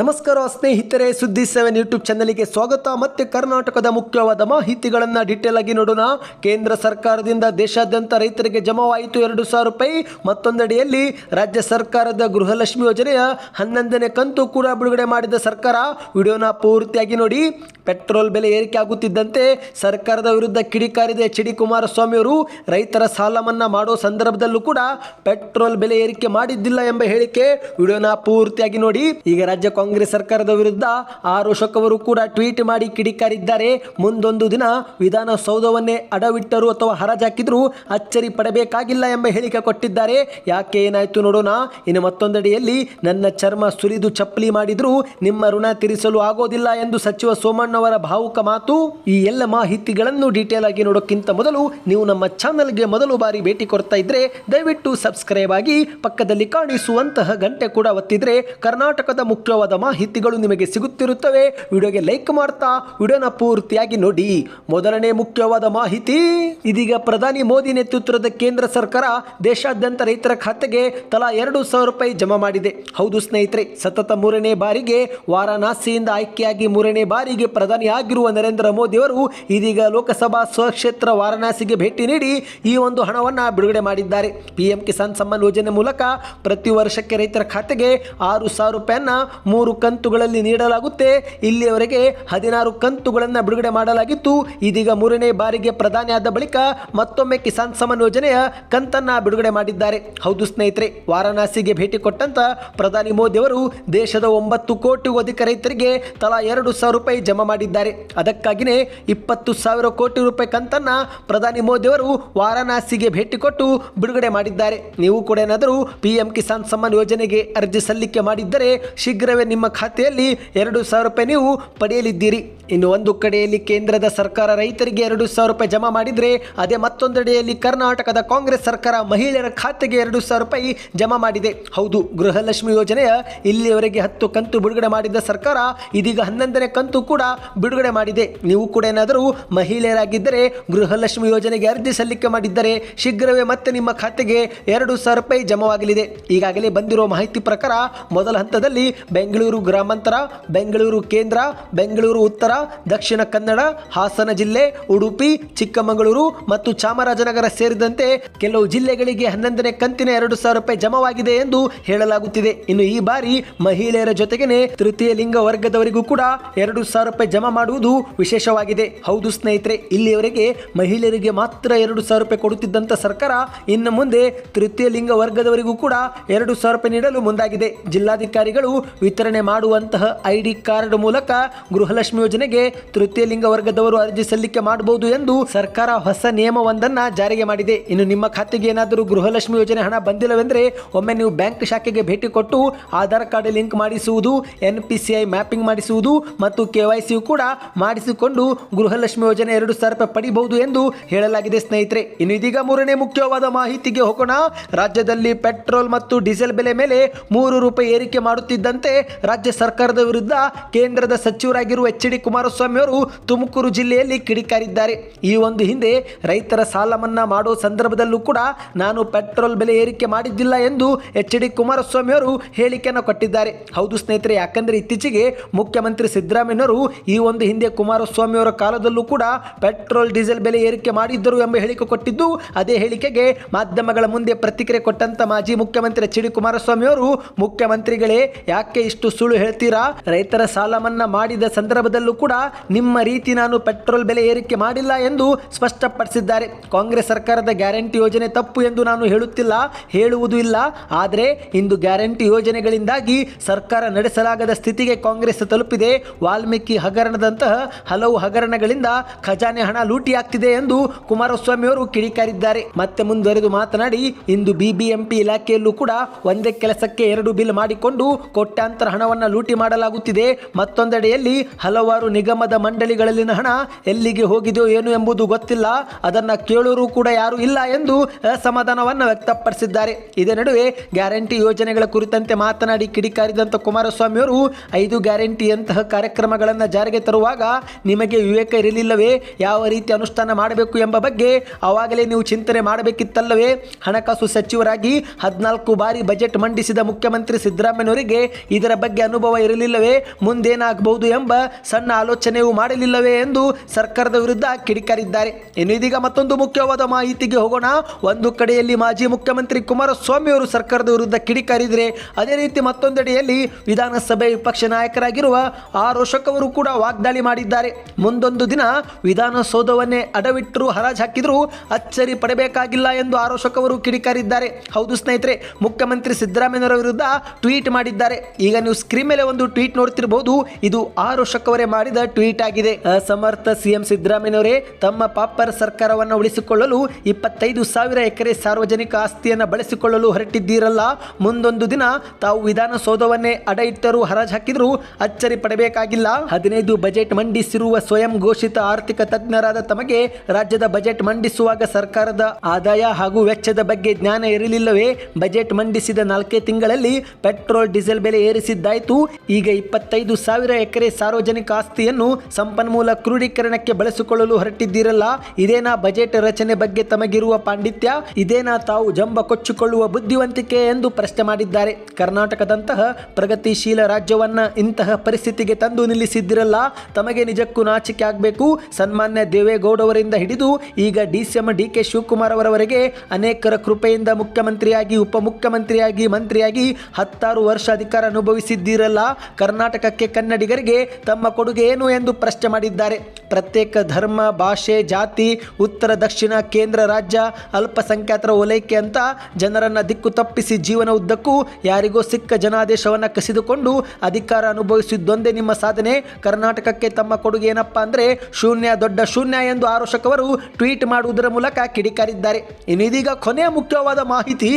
ನಮಸ್ಕಾರ ಸ್ನೇಹಿತರೆ, ಸುದ್ದಿ ಸೆವೆನ್ ಯೂಟ್ಯೂಬ್ ಚಾನಲ್ಗೆ ಸ್ವಾಗತ. ಮತ್ತೆ ಕರ್ನಾಟಕದ ಮುಖ್ಯವಾದ ಮಾಹಿತಿಗಳನ್ನು ಡೀಟೇಲ್ ಆಗಿ ನೋಡೋಣ. ಕೇಂದ್ರ ಸರ್ಕಾರದಿಂದ ದೇಶಾದ್ಯಂತ ರೈತರಿಗೆ ಜಮಾವಾಯಿತು ಎರಡು ಸಾವಿರ ರೂಪಾಯಿ. ಮತ್ತೊಂದಡಿಯಲ್ಲಿ ರಾಜ್ಯ ಸರ್ಕಾರದ ಗೃಹಲಕ್ಷ್ಮಿ ಯೋಜನೆಯ ಹನ್ನೊಂದನೇ ಕಂತು ಕೂಡ ಬಿಡುಗಡೆ ಮಾಡಿದ ಸರ್ಕಾರ. ವಿಡಿಯೋನ ಪೂರ್ತಿಯಾಗಿ ನೋಡಿ. ಪೆಟ್ರೋಲ್ ಬೆಲೆ ಏರಿಕೆ ಆಗುತ್ತಿದ್ದಂತೆ ಸರ್ಕಾರದ ವಿರುದ್ಧ ಕಿಡಿಕಾರಿದ ಎಚ್ ಡಿ ಕುಮಾರಸ್ವಾಮಿ ಅವರು ರೈತರ ಸಾಲ ಮನ್ನಾ ಮಾಡೋ ಸಂದರ್ಭದಲ್ಲೂ ಕೂಡ ಪೆಟ್ರೋಲ್ ಬೆಲೆ ಏರಿಕೆ ಮಾಡಿದ್ದಿಲ್ಲ ಎಂಬ ಹೇಳಿಕೆ ವಿಡಿಯೋನ ಪೂರ್ತಿಯಾಗಿ ನೋಡಿ. ಈಗ ರಾಜ್ಯ ಸರ್ಕಾರದ ವಿರುದ್ಧ ಅಶೋಕ್ ಅವರು ಕೂಡ ಟ್ವೀಟ್ ಮಾಡಿ ಕಿಡಿಕಾರಿದ್ದಾರೆ. ಮುಂದೊಂದು ದಿನ ವಿಧಾನಸೌಧವನ್ನೇ ಅಡವಿಟ್ಟರು ಅಥವಾ ಹರಾಜಾಕಿದ್ರು ಅಚ್ಚರಿ ಪಡಬೇಕಾಗಿಲ್ಲ ಎಂಬ ಹೇಳಿಕೆ ಕೊಟ್ಟಿದ್ದಾರೆ. ಯಾಕೆ ಏನಾಯ್ತು ನೋಡೋಣ. ಇನ್ನು ಮತ್ತೊಂದೆಡೆಯಲ್ಲಿ ನನ್ನ ಚರ್ಮ ಸುರಿದು ಚಪ್ಪಲಿ ಮಾಡಿದ್ರು ನಿಮ್ಮ ಋಣ ತೀರಿಸಲು ಆಗೋದಿಲ್ಲ ಎಂದು ಸಚಿವ ಸೋಮಣ್ಣವರ ಭಾವುಕ ಮಾತು. ಈ ಎಲ್ಲ ಮಾಹಿತಿಗಳನ್ನು ಡೀಟೇಲ್ ಆಗಿ ನೋಡೋಕ್ಕಿಂತ ಮೊದಲು ನೀವು ನಮ್ಮ ಚಾನಲ್ಗೆ ಮೊದಲು ಬಾರಿ ಭೇಟಿ ಕೊಡ್ತಾ ಇದ್ರೆ ದಯವಿಟ್ಟು ಸಬ್ಸ್ಕ್ರೈಬ್ ಆಗಿ ಪಕ್ಕದಲ್ಲಿ ಕಾಣಿಸುವಂತಹ ಗಂಟೆ ಕೂಡ ಒತ್ತಿದ್ರೆ ಕರ್ನಾಟಕದ ಮುಖ್ಯವಾದ ಮಾಹಿತಿಗಳು ನಿಮಗೆ ಸಿಗುತ್ತಿರುತ್ತವೆ. ವಿಡಿಯೋಗೆ ಲೈಕ್ ಮಾಡ್ತಾ, ವಿಡಿಯೋನ ಪೂರ್ತಿಯಾಗಿ ನೋಡಿ. ಮೊದಲನೇ ಮುಖ್ಯವಾದ ಮಾಹಿತಿ, ಇದೀಗ ಪ್ರಧಾನಿ ಮೋದಿ ನೇತೃತ್ವದ ಕೇಂದ್ರ ಸರ್ಕಾರ ದೇಶಾದ್ಯಂತ ರೈತರ ಖಾತೆಗೆ ತಲಾ ಎರಡು ಸಾವಿರ ರೂಪಾಯಿ ಜಮಾ ಮಾಡಿದೆ. ಹೌದು ಸ್ನೇಹಿತರೆ, ಸತತ ಮೂರನೇ ಬಾರಿಗೆ, ವಾರಾಣಸಿಯಿಂದ ಆಯ್ಕೆಯಾಗಿ ಮೂರನೇ ಬಾರಿಗೆ ಪ್ರಧಾನಿ ಆಗಿರುವ ನರೇಂದ್ರ ಮೋದಿ ಅವರು ಇದೀಗ ಲೋಕಸಭಾ ಸ್ವಕ್ಷೇತ್ರ ವಾರಾಣಸಿಗೆ ಭೇಟಿ ನೀಡಿ ಈ ಒಂದು ಹಣವನ್ನು ಬಿಡುಗಡೆ ಮಾಡಿದ್ದಾರೆ. ಪಿಎಂ ಕಿಸಾನ್ ಸಮ್ಮಾನ್ ಯೋಜನೆ ಮೂಲಕ ಪ್ರತಿ ವರ್ಷಕ್ಕೆ ರೈತರ ಖಾತೆಗೆ ಆರು ಸಾವಿರ ರೂಪಾಯಿಯನ್ನ ಮೂರು ಕಂತುಗಳಲ್ಲಿ ನೀಡಲಾಗುತ್ತೆ. ಇಲ್ಲಿಯವರೆಗೆ ಹದಿನಾರು ಕಂತುಗಳನ್ನು ಬಿಡುಗಡೆ ಮಾಡಲಾಗಿತ್ತು. ಇದೀಗ ಮೂರನೇ ಬಾರಿಗೆ ಪ್ರಧಾನಿಯಾದ ಬಳಿಕ ಮತ್ತೊಮ್ಮೆ ಕಿಸಾನ್ ಸಮ್ಮಾನ್ ಯೋಜನೆಯ ಕಂತನ್ನ ಬಿಡುಗಡೆ ಮಾಡಿದ್ದಾರೆ. ಹೌದು ಸ್ನೇಹಿತರೆ, ವಾರಾಣಸಿಗೆ ಭೇಟಿ ಕೊಟ್ಟಂತ ಪ್ರಧಾನಿ ಮೋದಿ ಅವರು ದೇಶದ ಒಂಬತ್ತು ಕೋಟಿಗೂ ಅಧಿಕ ರೈತರಿಗೆ ತಲಾ ಎರಡು ಸಾವಿರ ರೂಪಾಯಿ ಜಮಾ ಮಾಡಿದ್ದಾರೆ. ಅದಕ್ಕಾಗಿಯೇ ಇಪ್ಪತ್ತು ಸಾವಿರ ಕೋಟಿ ರೂಪಾಯಿ ಕಂತನ್ನ ಪ್ರಧಾನಿ ಮೋದಿ ಅವರು ವಾರಾಣಸಿಗೆ ಭೇಟಿ ಕೊಟ್ಟು ಬಿಡುಗಡೆ ಮಾಡಿದ್ದಾರೆ. ನೀವು ಕೂಡ ಏನಾದರೂ ಪಿ ಎಂ ಕಿಸಾನ್ ಸಮ್ಮಾನ್ ಯೋಜನೆಗೆ ಅರ್ಜಿ ಸಲ್ಲಿಕೆ ಮಾಡಿದ್ದರೆ ಶೀಘ್ರವೇ ನಿಮ್ಮ ಖಾತೆಯಲ್ಲಿ ಎರಡು ಸಾವಿರ ರೂಪಾಯಿ ನೀವು ಪಡೆಯಲಿದ್ದೀರಿ. ಇನ್ನು ಒಂದು ಕಡೆಯಲ್ಲಿ ಕೇಂದ್ರದ ಸರ್ಕಾರ ರೈತರಿಗೆ ಎರಡು ಸಾವಿರ ರೂಪಾಯಿ ಜಮಾ ಮಾಡಿದರೆ, ಅದೇ ಮತ್ತೊಂದೆಡೆಯಲ್ಲಿ ಕರ್ನಾಟಕದ ಕಾಂಗ್ರೆಸ್ ಸರ್ಕಾರ ಮಹಿಳೆಯರ ಖಾತೆಗೆ ಎರಡು ಸಾವಿರ ರೂಪಾಯಿ ಜಮಾ ಮಾಡಿದೆ. ಹೌದು, ಗೃಹಲಕ್ಷ್ಮಿ ಯೋಜನೆಯ ಇಲ್ಲಿಯವರೆಗೆ ಹತ್ತು ಕಂತು ಬಿಡುಗಡೆ ಮಾಡಿದ ಸರ್ಕಾರ ಇದೀಗ ಹನ್ನೊಂದನೇ ಕಂತು ಕೂಡ ಬಿಡುಗಡೆ ಮಾಡಿದೆ. ನೀವು ಕೂಡ ಏನಾದರೂ ಮಹಿಳೆಯರಾಗಿದ್ದರೆ ಗೃಹಲಕ್ಷ್ಮಿ ಯೋಜನೆಗೆ ಅರ್ಜಿ ಸಲ್ಲಿಕೆ ಮಾಡಿದ್ದರೆ ಶೀಘ್ರವೇ ಮತ್ತೆ ನಿಮ್ಮ ಖಾತೆಗೆ ಎರಡು ಸಾವಿರ ರೂಪಾಯಿ ಜಮಾವಾಗಲಿದೆ. ಈಗಾಗಲೇ ಬಂದಿರುವ ಮಾಹಿತಿ ಪ್ರಕಾರ ಮೊದಲ ಹಂತದಲ್ಲಿ ಬೆಂಗಳೂರು ಗ್ರಾಮಾಂತರ, ಬೆಂಗಳೂರು ಕೇಂದ್ರ, ಬೆಂಗಳೂರು ಉತ್ತರ, ದಕ್ಷಿಣ ಕನ್ನಡ, ಹಾಸನ ಜಿಲ್ಲೆ, ಉಡುಪಿ, ಚಿಕ್ಕಮಗಳೂರು ಮತ್ತು ಚಾಮರಾಜನಗರ ಸೇರಿದಂತೆ ಕೆಲವು ಜಿಲ್ಲೆಗಳಿಗೆ ಹನ್ನೊಂದನೇ ಕಂತಿನ ಎರಡು ಸಾವಿರ ರೂಪಾಯಿ ಜಮಾವಾಗಿದೆ ಎಂದು ಹೇಳಲಾಗುತ್ತಿದೆ. ಇನ್ನು ಈ ಬಾರಿ ಮಹಿಳೆಯರ ಜೊತೆಗೇನೆ ತೃತೀಯ ಲಿಂಗ ವರ್ಗದವರಿಗೂ ಕೂಡ ಎರಡು ಸಾವಿರ ರೂಪಾಯಿ ಜಮಾ ಮಾಡುವುದು ವಿಶೇಷವಾಗಿದೆ. ಹೌದು ಸ್ನೇಹಿತರೆ, ಇಲ್ಲಿಯವರೆಗೆ ಮಹಿಳೆಯರಿಗೆ ಮಾತ್ರ ಎರಡು ಸಾವಿರ ರೂಪಾಯಿ ಕೊಡುತ್ತಿದ್ದಂಥ ಸರ್ಕಾರ ಇನ್ನು ಮುಂದೆ ತೃತೀಯ ಲಿಂಗ ವರ್ಗದವರಿಗೂ ಕೂಡ ಎರಡು ಸಾವಿರ ರೂಪಾಯಿ ನೀಡಲು ಮುಂದಾಗಿದೆ. ಜಿಲ್ಲಾಧಿಕಾರಿಗಳು ವಿತರಣೆ ಮಾಡುವಂತಹ ಐ ಕಾರ್ಡ್ ಮೂಲಕ ಗೃಹಲಕ್ಷ್ಮಿ ಯೋಜನೆಗೆ ತೃತೀಯ ಲಿಂಗ ವರ್ಗದವರು ಅರ್ಜಿ ಸಲ್ಲಿಕೆ ಮಾಡಬಹುದು ಎಂದು ಸರ್ಕಾರ ಹೊಸ ನಿಯಮವೊಂದನ್ನು ಜಾರಿಗೆ ಮಾಡಿದೆ. ಇನ್ನು ನಿಮ್ಮ ಖಾತೆಗೆ ಏನಾದರೂ ಗೃಹಲಕ್ಷ್ಮಿ ಯೋಜನೆ ಹಣ ಬಂದಿಲ್ಲವೆಂದರೆ ಒಮ್ಮೆ ನೀವು ಬ್ಯಾಂಕ್ ಶಾಖೆಗೆ ಭೇಟಿ ಕೊಟ್ಟು ಆಧಾರ್ ಕಾರ್ಡ್ ಲಿಂಕ್ ಮಾಡಿಸುವುದು, N P C I mapping ಮಾಡಿಸುವುದು ಮತ್ತು ಕೆ ವೈ ಕೂಡ ಮಾಡಿಸಿಕೊಂಡು ಗೃಹಲಕ್ಷ್ಮಿ ಯೋಜನೆ ಎರಡು ಸಾವಿರ ರೂಪಾಯಿ ಪಡಿಬಹುದು ಎಂದು ಹೇಳಲಾಗಿದೆ ಸ್ನೇಹಿತರೆ. ಇನ್ನು ಇದೀಗ ಮೂರನೇ ಮುಖ್ಯವಾದ ಮಾಹಿತಿಗೆ ಹೋಗೋಣ. ರಾಜ್ಯದಲ್ಲಿ ಪೆಟ್ರೋಲ್ ಮತ್ತು ಡೀಸೆಲ್ ಬೆಲೆ ಮೇಲೆ ಮೂರು ರೂಪಾಯಿ ಏರಿಕೆ ಮಾಡುತ್ತಿದ್ದಂತೆ ರಾಜ್ಯ ಸರ್ಕಾರದ ವಿರುದ್ಧ ಕೇಂದ್ರದ ಸಚಿವರಾಗಿರುವ ಎಚ್ ಡಿ ಕುಮಾರಸ್ವಾಮಿ ಅವರು ತುಮಕೂರು ಜಿಲ್ಲೆಯಲ್ಲಿ ಕಿಡಿಕಾರಿದ್ದಾರೆ. ಈ ಒಂದು ಹಿಂದೆ ರೈತರ ಸಾಲ ಮನ್ನಾ ಮಾಡುವ ಸಂದರ್ಭದಲ್ಲೂ ಕೂಡ ನಾನು ಪೆಟ್ರೋಲ್ ಬೆಲೆ ಏರಿಕೆ ಮಾಡಿದ್ದಿಲ್ಲ ಎಂದು ಎಚ್ ಡಿ ಕುಮಾರಸ್ವಾಮಿ ಅವರು ಹೇಳಿಕೆಯನ್ನು ಕೊಟ್ಟಿದ್ದಾರೆ. ಹೌದು ಸ್ನೇಹಿತರೆ, ಯಾಕಂದ್ರೆ ಇತ್ತೀಚೆಗೆ ಮುಖ್ಯಮಂತ್ರಿ ಸಿದ್ದರಾಮಯ್ಯವರು ಈ ಒಂದು ಹಿಂದೆ ಕುಮಾರಸ್ವಾಮಿ ಅವರ ಕಾಲದಲ್ಲೂ ಕೂಡ ಪೆಟ್ರೋಲ್, ಡೀಸೆಲ್ ಬೆಲೆ ಏರಿಕೆ ಮಾಡಿದ್ದರು ಎಂಬ ಹೇಳಿಕೆ ಕೊಟ್ಟಿದ್ದು, ಅದೇ ಹೇಳಿಕೆಗೆ ಮಾಧ್ಯಮಗಳ ಮುಂದೆ ಪ್ರತಿಕ್ರಿಯೆ ಕೊಟ್ಟಂತ ಮಾಜಿ ಮುಖ್ಯಮಂತ್ರಿ ಎಚ್ ಡಿ ಕುಮಾರಸ್ವಾಮಿ ಅವರು, ಮುಖ್ಯಮಂತ್ರಿಗಳೇ, ಯಾಕೆ ಇಷ್ಟು ಸುಳ್ಳು ಹೇಳ್ತೀರಾ? ರೈತರ ಸಾಲ ಮನ್ನಾ ಮಾಡಿದ ಸಂದರ್ಭದಲ್ಲೂ ಕೂಡ ನಿಮ್ಮ ರೀತಿ ನಾನು ಪೆಟ್ರೋಲ್ ಬೆಲೆ ಏರಿಕೆ ಮಾಡಿಲ್ಲ ಎಂದು ಸ್ಪಷ್ಟಪಡಿಸಿದ್ದಾರೆ. ಕಾಂಗ್ರೆಸ್ ಸರ್ಕಾರದ ಗ್ಯಾರಂಟಿ ಯೋಜನೆ ತಪ್ಪು ಎಂದು ನಾನು ಹೇಳುತ್ತಿಲ್ಲ, ಹೇಳುವುದು ಇಲ್ಲ. ಆದರೆ ಇಂದು ಗ್ಯಾರಂಟಿ ಯೋಜನೆಗಳಿಂದಾಗಿ ಸರ್ಕಾರ ನಡೆಸಲಾಗದ ಸ್ಥಿತಿಗೆ ಕಾಂಗ್ರೆಸ್ ತಲುಪಿದೆ. ವಾಲ್ಮೀಕಿ ಹಗರಣದಂತಹ ಹಲವು ಹಗರಣಗಳಿಂದ ಖಜಾನೆ ಹಣ ಲೂಟಿಯಾಗ್ತಿದೆ ಎಂದು ಕುಮಾರಸ್ವಾಮಿ ಅವರು ಕಿಡಿಕಾರಿದ್ದಾರೆ. ಮತ್ತೆ ಮುಂದುವರೆದು ಮಾತನಾಡಿ, ಇಂದು ಬಿಬಿಎಂಪಿ ಇಲಾಖೆಯಲ್ಲೂ ಕೂಡ ಒಂದೇ ಕೆಲಸಕ್ಕೆ ಎರಡು ಬಿಲ್ ಮಾಡಿಕೊಂಡು ಕೋಟ್ಯಾಂತರ ಹಣವನ್ನು ಲೂಟಿ ಮಾಡಲಾಗುತ್ತಿದೆ. ಮತ್ತೊಂದೆಡೆಯಲ್ಲಿ ಹಲವಾರು ನಿಗಮದ ಮಂಡಳಿಗಳಲ್ಲಿನ ಹಣ ಎಲ್ಲಿಗೆ ಹೋಗಿದೆಯೋ ಏನು ಎಂಬುದು ಗೊತ್ತಿಲ್ಲ. ಅದನ್ನು ಕೇಳೋರು ಕೂಡ ಯಾರು ಇಲ್ಲ ಎಂದು ಅಸಮಾಧಾನವನ್ನು ವ್ಯಕ್ತಪಡಿಸಿದ್ದಾರೆ. ಇದೇ ನಡುವೆ ಗ್ಯಾರಂಟಿ ಯೋಜನೆಗಳ ಕುರಿತಂತೆ ಮಾತನಾಡಿ ಕಿಡಿಕಾರಿದಂಥ ಕುಮಾರಸ್ವಾಮಿ ಅವರು ಐದು ಗ್ಯಾರಂಟಿಯಂತಹ ಕಾರ್ಯಕ್ರಮಗಳನ್ನು ಜಾರಿಗೆ ತರುವಾಗ ನಿಮಗೆ ವಿವೇಕ ಇರಲಿಲ್ಲವೇ? ಯಾವ ರೀತಿ ಅನುಷ್ಠಾನ ಮಾಡಬೇಕು ಎಂಬ ಬಗ್ಗೆ ಆವಾಗಲೇ ನೀವು ಚಿಂತನೆ ಮಾಡಬೇಕಿತ್ತಲ್ಲವೇ? ಹಣಕಾಸು ಸಚಿವರಾಗಿ ಹದಿನಾಲ್ಕು ಬಾರಿ ಬಜೆಟ್ ಮಂಡಿಸಿದ ಮುಖ್ಯಮಂತ್ರಿ ಸಿದ್ದರಾಮಯ್ಯನವರಿಗೆ ಇದರ ಬಗ್ಗೆ ಅನುಭವ ಇರಲಿಲ್ಲವೇ? ಮುಂದೇನಾಗಬಹುದು ಎಂಬ ಸಣ್ಣ ಆಲೋಚನೆಯೂ ಮಾಡಲಿಲ್ಲವೇ ಎಂದು ಸರ್ಕಾರದ ವಿರುದ್ಧ ಕಿಡಿಕಾರಿದ್ದಾರೆ. ಇನ್ನು ಇದೀಗ ಮತ್ತೊಂದು ಮುಖ್ಯವಾದ ಮಾಹಿತಿಗೆ ಹೋಗೋಣ. ಒಂದು ಕಡೆಯಲ್ಲಿ ಮಾಜಿ ಮುಖ್ಯಮಂತ್ರಿ ಕುಮಾರಸ್ವಾಮಿ ಅವರು ಸರ್ಕಾರದ ವಿರುದ್ಧ ಕಿಡಿಕಾರಿದ್ರೆ, ಅದೇ ರೀತಿ ಮತ್ತೊಂದೆಡೆಯಲ್ಲಿ ವಿಧಾನಸಭೆ ವಿಪಕ್ಷ ನಾಯಕರಾಗಿರುವ ಆರ್ ಅಶೋಕ್ ಅವರು ಕೂಡ ವಾಗ್ದಾಳಿ ಮಾಡಿದ್ದಾರೆ. ಮುಂದೊಂದು ದಿನ ವಿಧಾನಸೌಧವನ್ನೇ ಅಡವಿಟ್ಟರು, ಹರಾಜು ಹಾಕಿದ್ರು, ಅಚ್ಚರಿ ಪಡಬೇಕಾಗಿಲ್ಲ ಎಂದು ಆರ್ ಅಶೋಕ್ ಅವರು ಕಿಡಿಕಾರಿದ್ದಾರೆ. ಹೌದು ಸ್ನೇಹಿತರೆ, ಮುಖ್ಯಮಂತ್ರಿ ಸಿದ್ದರಾಮಯ್ಯನವರ ವಿರುದ್ಧ ಟ್ವೀಟ್ ಮಾಡಿದ್ದಾರೆ. ಈಗ ನೀವು ಸ್ಕ್ರೀನ್ ಮೇಲೆ ಒಂದು ಟ್ವೀಟ್ ನೋಡ್ತಿರಬಹುದು ಇದು ಆರು ಅವರೇ ಮಾಡಿದ ಟ್ವೀಟ್ ಆಗಿದೆ. ಅಸಮರ್ಥ ಸಿಎಂ ಸಿದ್ದರಾಮಯ್ಯನವರೇ, ತಮ್ಮ ಪಾಪರ್ ಸರ್ಕಾರವನ್ನು ಉಳಿಸಿಕೊಳ್ಳಲು ಇಪ್ಪತ್ತೈದು ಸಾವಿರ ಎಕರೆ ಸಾರ್ವಜನಿಕ ಆಸ್ತಿಯನ್ನು ಬಳಸಿಕೊಳ್ಳಲು ಹೊರಟಿದ್ದೀರಲ್ಲ. ಮುಂದೊಂದು ದಿನ ತಾವು ವಿಧಾನಸೌಧವನ್ನೇ ಅಡ ಇಟ್ಟರು ಹರಾಜು ಹಾಕಿದ್ರು ಅಚ್ಚರಿ ಪಡಬೇಕಾಗಿಲ್ಲ. ಹದಿನೈದು ಬಜೆಟ್ ಮಂಡಿಸಿರುವ ಸ್ವಯಂ ಘೋಷಿತ ಆರ್ಥಿಕ ತಜ್ಞರಾದ ತಮಗೆ ರಾಜ್ಯದ ಬಜೆಟ್ ಮಂಡಿಸುವಾಗ ಸರ್ಕಾರದ ಆದಾಯ ಹಾಗೂ ವೆಚ್ಚದ ಬಗ್ಗೆ ಜ್ಞಾನ ಇರಲಿಲ್ಲವೇ? ಬಜೆಟ್ ಮಂಡಿಸಿದ ನಾಲ್ಕೇ ತಿಂಗಳಲ್ಲಿ ಪೆಟ್ರೋಲ್, ಡೀಸೆಲ್ ಬೆಲೆ ಏರಿಸಿದ್ದಾಯ್ತು ಈಗ ಇಪ್ಪತ್ತೈದು ಸಾವಿರ ಎಕರೆ ಸಾರ್ವಜನಿಕ ಆಸ್ತಿಯನ್ನು ಸಂಪನ್ಮೂಲ ಕ್ರೋಢೀಕರಣಕ್ಕೆ ಬಳಸಿಕೊಳ್ಳಲು ಹೊರಟಿದ್ದೀರಲ್ಲ. ಇದೇನಾ ಬಜೆಟ್ ರಚನೆ ಬಗ್ಗೆ ತಮಗಿರುವ ಪಾಂಡಿತ್ಯ? ಇದೇನಾ ತಾವು ಜಂಬ ಕೊಚ್ಚಿಕೊಳ್ಳುವ ಬುದ್ಧಿವಂತಿಕೆ ಎಂದು ಪ್ರಶ್ನೆ ಮಾಡಿದ್ದಾರೆ. ಕರ್ನಾಟಕದಂತಹ ಪ್ರಗತಿಶೀಲ ರಾಜ್ಯವನ್ನ ಇಂತಹ ಪರಿಸ್ಥಿತಿಗೆ ತಂದು ನಿಲ್ಲಿಸಿದ್ದಿರಲ್ಲ. ತಮಗೆ ನಿಜಕ್ಕೂ ನಾಚಿಕೆ ಆಗಬೇಕು. ಸನ್ಮಾನ್ಯ ದೇವೇಗೌಡವರಿಂದ ಹಿಡಿದು ಈಗ ಡಿಸಿಎಂ ಡಿ ಕೆ ಶಿವಕುಮಾರ್ ಅವರವರೆಗೆ ಅನೇಕರ ಕೃಪೆಯಿಂದ ಮುಖ್ಯಮಂತ್ರಿಯಾಗಿ, ಉಪಮುಖ್ಯಮಂತ್ರಿಯಾಗಿ, ಮಂತ್ರಿಯಾಗಿ ಹತ್ತಾರು ವರ್ಷ ಅಧಿಕಾರ ಅನುಭವಿಸಿದ್ದೀರಲ್ಲ ಕರ್ನಾಟಕಕ್ಕೆ ಕನ್ನಡಿಗರಿಗೆ ತಮ್ಮ ಕೊಡುಗೆ ಏನು ಎಂದು ಪ್ರಶ್ನೆ ಮಾಡಿದ್ದಾರೆ. ಪ್ರತ್ಯೇಕ ಧರ್ಮ, ಭಾಷೆ, ಜಾತಿ, ಉತ್ತರ, ದಕ್ಷಿಣ, ಕೇಂದ್ರ, ರಾಜ್ಯ, ಅಲ್ಪಸಂಖ್ಯಾತರ ಓಲೈಕೆ ಅಂತ ಜನರನ್ನು ದಿಕ್ಕು ತಪ್ಪಿಸಿ ಜೀವನ ಉದ್ದಕ್ಕೂ ಯಾರಿಗೋ ಸಿಕ್ಕ ಜನಾದೇಶವನ್ನು ಕಸಿದುಕೊಂಡು ಅಧಿಕಾರ ಅನುಭವಿಸಿದ್ದೊಂದೇ ನಿಮ್ಮ ಸಾಧನೆ. ಕರ್ನಾಟಕಕ್ಕೆ ತಮ್ಮ ಕೊಡುಗೆ ಏನಪ್ಪಾ ಅಂದ್ರೆ ಶೂನ್ಯ ದೊಡ್ಡ ಶೂನ್ಯ ಎಂದು ಆರೋಷಕವರು ಟ್ವೀಟ್ ಮಾಡುವುದರ ಮೂಲಕ ಕಿಡಿಕಾರಿದ್ದಾರೆ. ಇನ್ನಿದೀಗ ಕೊನೆಯ ಮುಖ್ಯವಾದ ಮಾಹಿತಿ.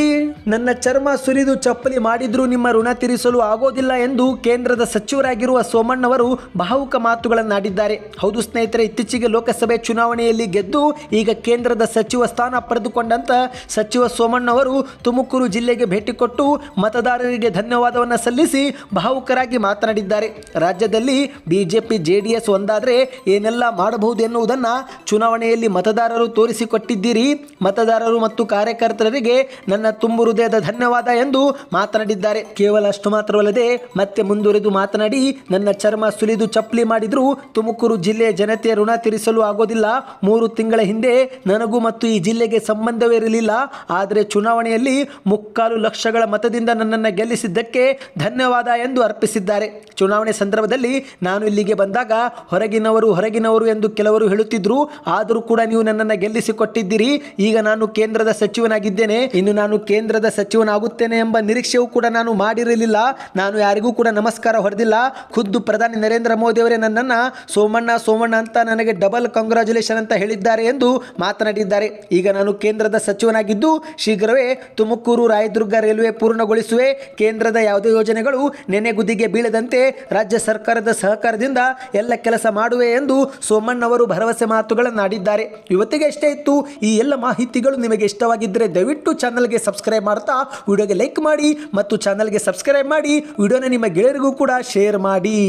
ನನ್ನ ಚರ್ಮ ಸುರಿದು ಚಪ್ಪಲಿ ಮಾಡಿದ್ರೂ ನಿಮ್ಮ ಋಣ ತೀರಿಸಲು ಆಗೋದಿಲ್ಲ. ಎಂದು ಕೇಂದ್ರದ ಸಚಿವರಾಗಿರುವ ಸೋಮಣ್ಣವರು ಭಾವುಕ ಮಾತುಗಳನ್ನಾಡಿದ್ದಾರೆ. ಹೌದು ಸ್ನೇಹಿತರೆ, ಇತ್ತೀಚೆಗೆ ಲೋಕಸಭೆ ಚುನಾವಣೆಯಲ್ಲಿ ಗೆದ್ದು ಈಗ ಕೇಂದ್ರದ ಸಚಿವ ಸ್ಥಾನ ಪಡೆದುಕೊಂಡಂತ ಸಚಿವ ಸೋಮಣ್ಣವರು ತುಮಕೂರು ಜಿಲ್ಲೆಗೆ ಭೇಟಿ ಕೊಟ್ಟು ಮತದಾರರಿಗೆ ಧನ್ಯವಾದವನ್ನು ಸಲ್ಲಿಸಿ ಭಾವುಕರಾಗಿ ಮಾತನಾಡಿದ್ದಾರೆ. ರಾಜ್ಯದಲ್ಲಿ ಬಿಜೆಪಿ, ಜೆಡಿಎಸ್ ಒಂದಾದರೆ ಏನೆಲ್ಲ ಮಾಡಬಹುದು ಎನ್ನುವುದನ್ನು ಚುನಾವಣೆಯಲ್ಲಿ ಮತದಾರರು ತೋರಿಸಿಕೊಟ್ಟಿದ್ದೀರಿ. ಮತದಾರರು ಮತ್ತು ಕಾರ್ಯಕರ್ತರಿಗೆ ನನ್ನ ತುಂಬು ಹೃದಯದ ಧನ್ಯವಾದ ಎಂದು ಮಾತನಾಡಿದ್ದಾರೆ. ಕೇವಲ ಅಷ್ಟು ಮಾತ್ರವಲ್ಲದೆ ಮತ್ತೆ ಮುಂದುವರೆದು ಮಾತನಾಡಿ, ನನ್ನ ಚರ್ಮ ಸುಲಿದು ಚಪ್ಪಲಿ ಮಾಡಿದ್ರು ತುಮಕೂರು ಜಿಲ್ಲೆಯ ಜನತೆಯ ಋಣ ತೀರಿಸಲು ಆಗೋದಿಲ್ಲ. ಮೂರು ತಿಂಗಳ ಹಿಂದೆ ನನಗೂ ಮತ್ತು ಈ ಜಿಲ್ಲೆಗೆ ಸಂಬಂಧವೇ ಇರಲಿಲ್ಲ. ಆದರೆ ಚುನಾವಣೆಯಲ್ಲಿ ಮುಕ್ಕಾಲು ಲಕ್ಷಗಳ ಮತದಿಂದ ನನ್ನನ್ನು ಗೆಲ್ಲಿಸಿದ್ದಕ್ಕೆ ಧನ್ಯವಾದ ಎಂದು ಅರ್ಪಿಸಿದ್ದಾರೆ. ಚುನಾವಣೆ ಸಂದರ್ಭದಲ್ಲಿ ನಾನು ಇಲ್ಲಿಗೆ ಬಂದಾಗ ಹೊರಗಿನವರು ಹೊರಗಿನವರು ಎಂದು ಕೆಲವರು ಹೇಳುತ್ತಿದ್ರು. ಆದರೂ ಕೂಡ ನೀವು ನನ್ನನ್ನು ಗೆಲ್ಲಿಸಿಕೊಟ್ಟಿದ್ದೀರಿ. ಈಗ ನಾನು ಕೇಂದ್ರದ ಸಚಿವನಾಗಿದ್ದೇನೆ. ಇನ್ನು ನಾನು ಕೇಂದ್ರದ ಸಚಿವನಾಗುತ್ತೇನೆ ಎಂಬ ನಿರೀಕ್ಷೆಯೂ ಕೂಡ ನಾನು ಮಾಡಿರಲಿಲ್ಲ. ನಾನು ಯಾರಿಗೂ ಕೂಡ ನಮಸ್ಕಾರ ಹೊಡೆದಿಲ್ಲ. ಖುದ್ದು ಪ್ರಧಾನಿ ನರೇಂದ್ರ ಮೋದಿ ಅವರೇ ನನ್ನನ್ನು ಸೋಮಣ್ಣ ಸೋಮಣ್ಣ ಅಂತ ನನಗೆ ಡಬಲ್ ಕಂಗ್ರ್ಯಾಚುಲೇಷನ್ ಅಂತ ಹೇಳಿದ್ದಾರೆ ಎಂದು ಮಾತನಾಡಿದ್ದಾರೆ. ಈಗ ನಾನು ಕೇಂದ್ರದ ಸಚಿವನಾಗಿದ್ದು ಶೀಘ್ರವೇ ತುಮಕೂರು ರಾಯದುರ್ಗ ರೈಲ್ವೆ ಪೂರ್ಣಗೊಳಿಸುವೆ. ಕೇಂದ್ರದ ಯಾವುದೇ ಯೋಜನೆಗಳು ನೆನೆಗುದಿಗೆ ಬೀಳದಂತೆ ರಾಜ್ಯ ಸರ್ಕಾರದ ಸಹಕಾರದಿಂದ ಎಲ್ಲ ಕೆಲಸ ಮಾಡುವೆ ಎಂದು ಸೋಮಣ್ಣವರು ಭರವಸೆ ಮಾತುಗಳನ್ನಾಡಿದ್ದಾರೆ. ಇವತ್ತಿಗೆ ಎಷ್ಟೇ ಇತ್ತು, ಈ ಎಲ್ಲ ಮಾಹಿತಿಗಳು ನಿಮಗೆ ಇಷ್ಟವಾಗಿದ್ದರೆ ದಯವಿಟ್ಟು ಚಾನಲ್ಗೆ ಸಬ್ಸ್ಕ್ರೈಬ್ ಮಾಡ್ತಾ ವಿಡಿಯೋಗೆ ಲೈಕ್ ಮಾಡಿ ಮತ್ತು ಚಾನಲ್ಗೆ ಸಬ್ಸ್ಕ್ರೈಬ್ ಮಾಡಿ ವಿಡಿಯೋನ ನಿಮ್ಮ ಗೆಳೆಯರಿಗೂ ಕೂಡ ಶೇರ್ ಮಾಡಿ.